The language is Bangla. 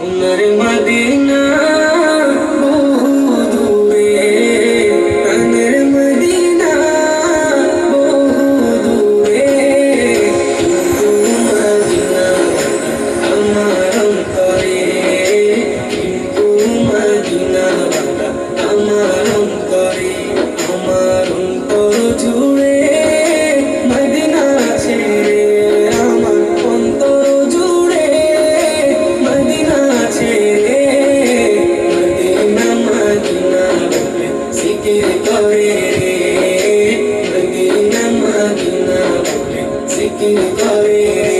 সোনার মদিনা। জিকির করে রে? রঙিন রঙিন করে